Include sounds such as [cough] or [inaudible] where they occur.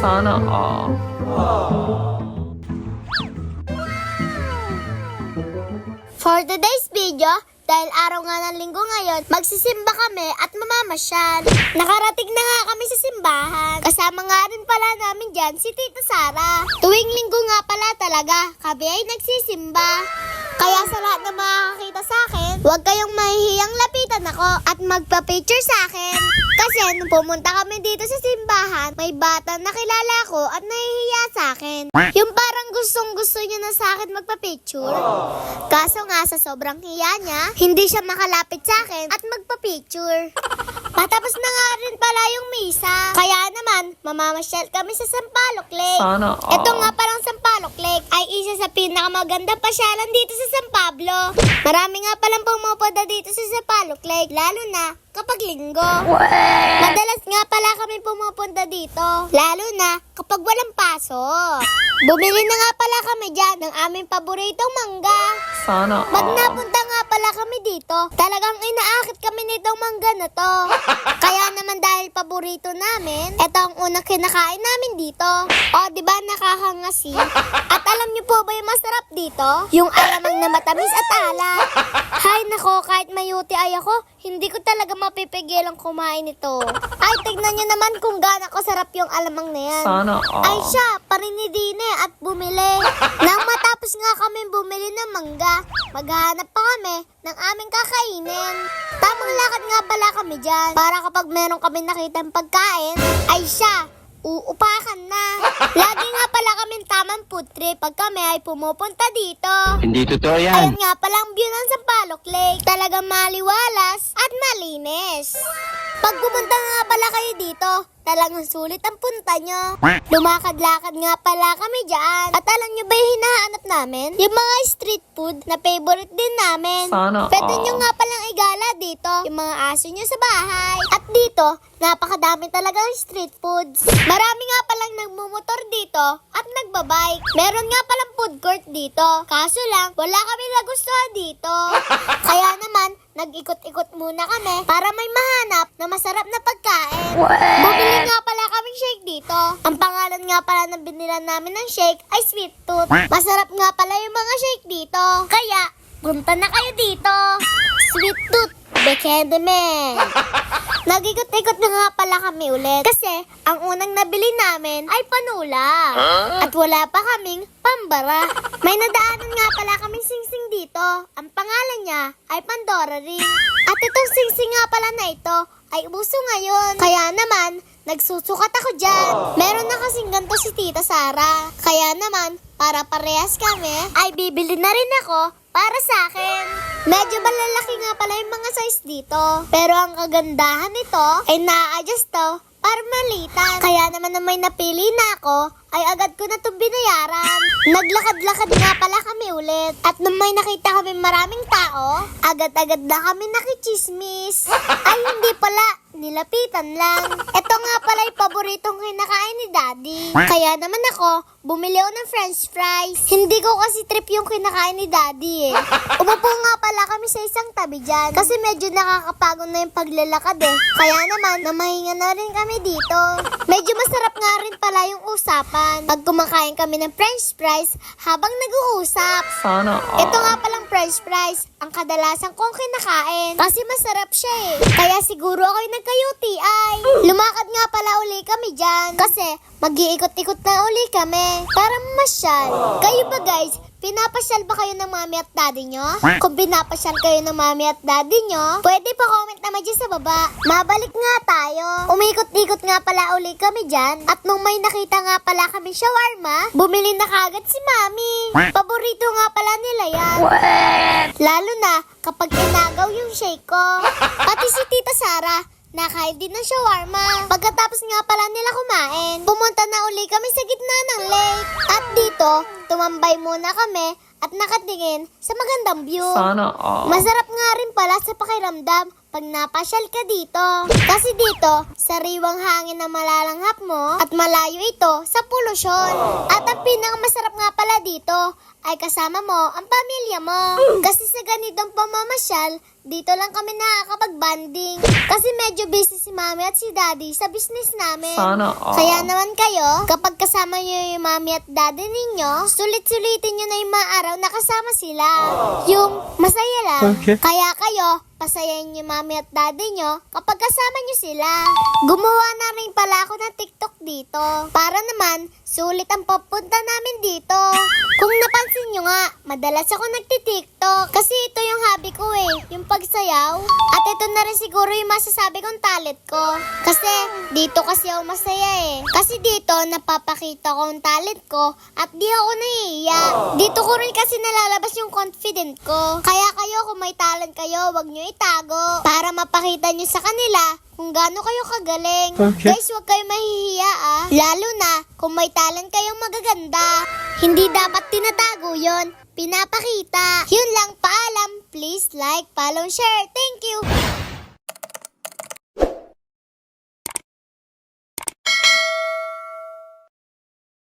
Sana all. For today's video, dahil araw nga ng linggo ngayon, magsisimba kami at mamamasyal. Nakarating na nga kami sa simbahan. Kasama nga rin pala namin dyan si Tita Sara. Tuwing linggo nga pala talaga, kami ay nagsisimba. Kaya sa lahat na makakakita sa akin, huwag kayong mahihiyang lapitan ako at magpa-picture sa akin. Kasi nung pumunta kami dito sa simbahan, may bata na kilala ko at nahihiya sa akin. Yung parang gustong gusto niya na sa akin magpa-picture. Kaso nga sa sobrang hiya niya, hindi siya makalapit sa akin at magpa-picture. Patapos na nga rin pala yung misa. Kaya naman, mamamasyal kami sa Sampaloc Lake. Sana all. Ito nga palang Sampaloc Lake ay isa sa pinakamaganda pasyalan dito sa San Pablo. Marami nga palang pumupunta dito sa Sampaloc Lake, lalo na kapag linggo. Madalas nga pala kami pumupunta dito, lalo na kapag walang pasok. Bumili na nga pala kami dyan ng aming paboritong mangga. Sana Pag all. napunta nga pala kami dito, talagang inaakit kami nitong mangga na to. Kaya naman dahil paborito namin, ito ang unang kinakain namin dito. O, di ba nakakangasi? At alam niyo po ba yung masarap dito? Yung alamang na matamis at ala. Hay nako, kahit mayuti ay ako, hindi ko talaga mapipigilang kumain ito. Ay, tignan niyo naman kung gaano kasarap yung alamang na yan. Sana all. Ay siya, parinidine at bumili. [laughs] Nang matapos nga kami bumili ng mangga, maghahanap pa kami ng aming kakainin. Tamang lakad nga pala kami dyan para kapag meron kami nakitang pagkain, ay siya, uupakan na. [laughs] Lagi nga pala kami tamang trip pag kami ay pumupunta dito. Hindi totoo Ayun yan. nga palang view ng Sampaloc Lake. Talagang maliwalas at malinis. Pag pumunta nga pala kayo dito, talagang sulit ang punta nyo. Lumakad-lakad nga pala kami dyan. At alam nyo ba yung hinahanap namin? Yung mga street food na favorite din namin. Sana Pwede all. nyo nga palang igala dito yung mga aso nyo sa bahay. At dito, napakadami talagang street foods. Marami nga palang nagmumotor dito at nagbabike. Meron nga palang food court dito. Kaso lang, wala kami nagustuhan dito. [laughs] Nag-ikot-ikot muna kami para may mahanap na masarap na pagkain. Bumili nga pala kaming shake dito. Ang pangalan nga pala ng binilan namin ng shake ay Sweet Tooth. Masarap nga pala yung mga shake dito. Kaya, punta na kayo dito. Sweet Tooth, Bekendeme. [laughs] Nag-ikot-ikot na nga pala kami ulit. Kasi, ang unang nabili namin ay panula. At wala pa kaming pambara. May nadaanan nga pala kaming singsing dito. Ang pangalan niya ay Pandora Ring. At itong singsing nga pala na ito ay uso ngayon. Kaya naman, nagsusukat ako dyan. Meron na kasing ganito si Tita Sara. Kaya naman, para parehas kami, ay bibili na rin ako para sa akin. Medyo malalaki nga pala yung mga size dito. Pero ang kagandahan nito ay na-adjust to para malitan. Kaya naman na may napili na ako, ay agad ko na ito binayaran. Naglakad-lakad nga pala kami ulit. At nung may nakita kami maraming tao, agad-agad na kami nakichismis. Ay hindi pala, nilapitan lang. Ito nga pala yung paboritong kinakain ni Daddy. Kaya naman ako, bumili ako ng french fries. Hindi ko kasi trip yung kinakain ni Daddy eh. Umupo nga pala kami sa isang tabi dyan. Kasi medyo nakakapagod na yung paglalakad eh. Kaya naman, namahinga na rin kami dito. Medyo masarap nga rin pala yung usapan. Pag kumakain kami ng french fries habang nag-uusap. Sana all. Ito nga palang french fries, ang kadalasan kong kinakain. Kasi masarap siya eh. Kaya siguro ako'y nagka-UTI. Lumakad nga pala uli kami dyan. Kasi mag-iikot-ikot na uli kami. Para masyal. Kayo ba guys, Pinapasyal ba kayo ng mami at daddy nyo? Kung pinapasyal kayo ng mami at daddy nyo, pwede pa comment naman dyan sa baba. Mabalik nga tayo. Umikot-ikot nga pala uli kami dyan. At nung may nakita nga pala kami shawarma, bumili na kagad si mami. Paborito nga pala nila yan. Lalo na kapag inagaw yung shake ko. Pati si Tita Sara, nakain din ng shawarma. Pagkatapos nga pala nila kumain, pumunta na uli kami sa gitna ng lake. At dito, tumambay muna kami at nakatingin sa magandang view. Sana all. Masarap nga rin pala sa pakiramdam pag napasyal ka dito. Kasi dito, sariwang hangin na malalanghap mo at malayo ito sa polusyon. At ang pinakamasarap nga pala dito ay kasama mo ang pamilya mo. Kasi sa ganitong pamamasyal, dito lang kami nakakapag-banding. Kasi medyo busy si mami at si daddy sa business namin. Sana all. Kaya naman kayo, kapag kasama nyo yung mami at daddy ninyo, sulit-sulitin nyo na yung mga araw na kasama sila. Yung masaya lang. Okay. Kaya kayo, pasayahin yung mami at daddy nyo kapag kasama nyo sila. Gumawa na rin pala ako ng TikTok dito. Para naman, sulit ang papunta namin dito. Kung napansin nyo nga, madalas ako nagti-TikTok. Kasi ito yung hobby ko eh, yung pagsayaw. At ito na rin siguro yung masasabi kong talent ko. Kasi dito kasi ako masaya eh. Kasi dito, napapakita ko ang talent ko at di ako nahihiya. Dito ko rin kasi nalalabas yung confident ko. Kaya kayo, kung may talent kayo, wag nyo itago. Para mapakita nyo sa kanila kung gaano kayo kagaling. Okay. Guys, huwag kayo mahihiya ah. Lalo na kung may talent kayong magaganda. Hindi dapat tinatago yon pinapakita. Yun lang, paalam. Please like, follow, share. Thank you.